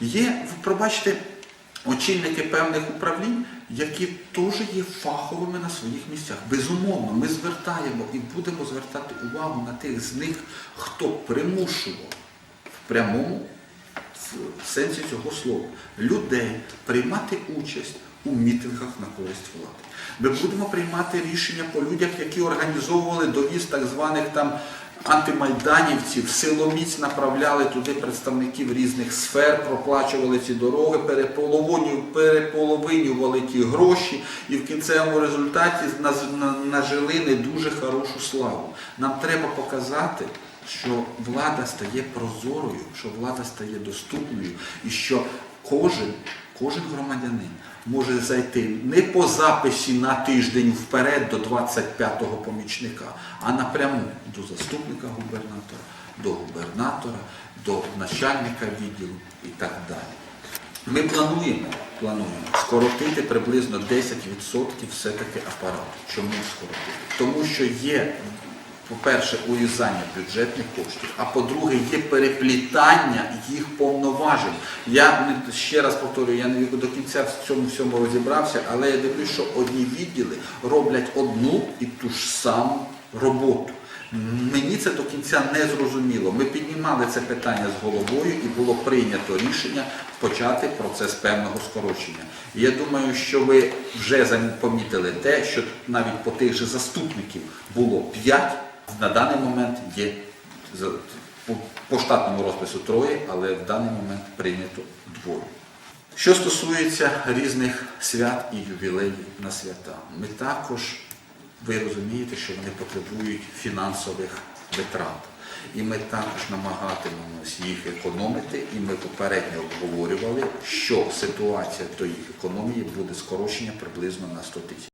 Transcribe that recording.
Є, пробачте, очільники певних управлінь, які теж є фаховими на своїх місцях. Безумовно, ми звертаємо і будемо звертати увагу на тих з них, хто примушував в прямому сенсі цього слова людей приймати участь у мітингах на користь влади. Ми будемо приймати рішення по людях, які організовували довіз так званих там антимайданівців, силоміць направляли туди представників різних сфер, проплачували ці дороги, переполовиню- переполовинювали ті гроші і в кінцевому результаті нажили не дуже хорошу славу. Нам треба показати, що влада стає прозорою, що влада стає доступною і що кожен, кожен громадянин може зайти не по записі на тиждень вперед до 25-го помічника, а напряму до заступника губернатора, до губернатора, до начальника відділу і так далі. Ми плануємо, плануємо скоротити приблизно 10% все-таки апарату. Чому скоротити? Тому що є, по-перше, урізання бюджетних коштів, а по-друге, є переплітання їх повноважень. Я ще раз повторюю, я не до кінця в цьому всьому розібрався, але я дивлюсь, що одні відділи роблять одну і ту ж саму роботу. Мені це до кінця не зрозуміло. Ми піднімали це питання з головою і було прийнято рішення почати процес певного скорочення. Я думаю, що ви вже помітили те, що навіть по тих же заступників було 5, на даний момент є по штатному розпису троє, але в даний момент прийнято двоє. Що стосується різних свят і ювілеїв на свята, ми також, ви розумієте, що вони потребують фінансових витрат. І ми також намагатимемось їх економити, і ми попередньо обговорювали, що ситуація тої економії буде скорочення приблизно на 100 тисяч.